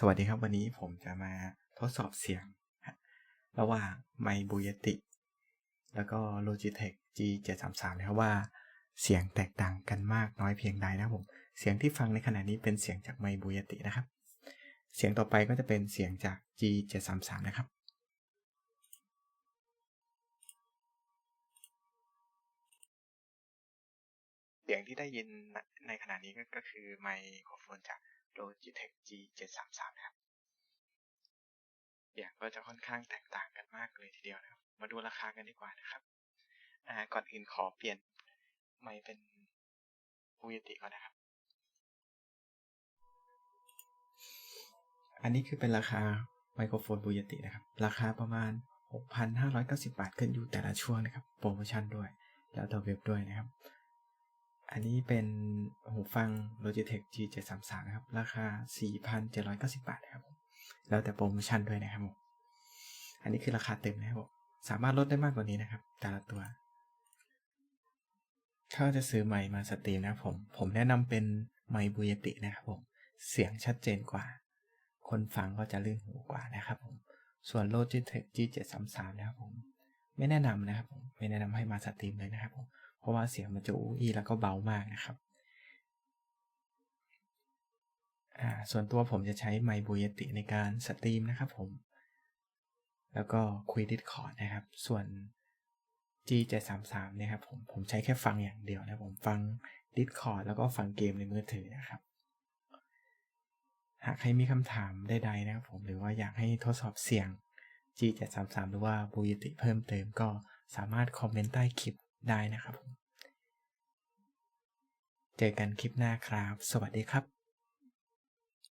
สวัสดีครับวันนี้ผมจะมาทดสอบเสียง ระหว่างไมบูยติแล้วก็ Logitech G733 นะครับว่าเสียงแตกต่างกันมากน้อยเพียงใดนะครับผม เสียงที่ฟังในขณะนี้เป็นเสียงจากไมบูยตินะครับ เสียงต่อไปก็จะเป็นเสียงจาก G733 นะครับเสียงที่ได้ยินในขณะนี้ก็คือไมโครโฟนจาก Logitech G733 นะครับเสียงก็จะค่อนข้างแตกต่างกันมากเลยทีเดียวนะครับ มาดูราคากันดีกว่านะครับอ่าก่อนอื่นขอเปลี่ยนไมค์เป็นฟูยติก่อนนะครับ อันนี้คือเป็นราคาไมโครโฟนบูยตินะครับ ราคาประมาณ 6,590 บาทขึ้นอยู่แต่ละช่วงนะครับ โปรโมชั่นด้วย แล้วต่อเว็บด้วยนะครับ อันนี้เป็นหูฟัง Logitech G733 นะครับ ราคา 4,790 บาทนะครับ แล้วแต่โปรโมชั่นด้วยนะครับผม อันนี้คือราคาเต็มนะครับผมสามารถลดได้มากกว่านี้นะครับ แต่ละตัว ถ้าจะซื้อไมค์มาสตรีมนะผม ผมแนะนำเป็นไมค์บูยตินะครับผม เสียงชัดเจนกว่า คนฟังก็จะลื่นหูกว่านะครับผม ส่วน Logitech G733 นะครับผม ไม่แนะนำนะครับผม ไม่แนะนำให้มาสตรีมเลยนะครับผม ราะว่าเสียงมันจะอู้อี้แล้วก็เบามากนะครับ อ่า ส่วนตัวผมจะใช้ไมบูยติในการสตรีมนะครับผม แล้วก็คุยดิสคอร์ดนะครับ ส่วน G733 เนี่ยครับผมผมใช้แค่ฟังอย่างเดียวนะผมฟัง Discord แล้วก็ฟังเกมในมือถือนะครับ หากใครมีคำถามใดๆนะครับผมหรือว่าอยากให้ทดสอบเสียง G733 หรือว่าบูยติเพิ่มเติมก็สามารถคอมเมนต์ใต้คลิป ได้นะครับผมเจอกันคลิปหน้าครับ สวัสดีครับ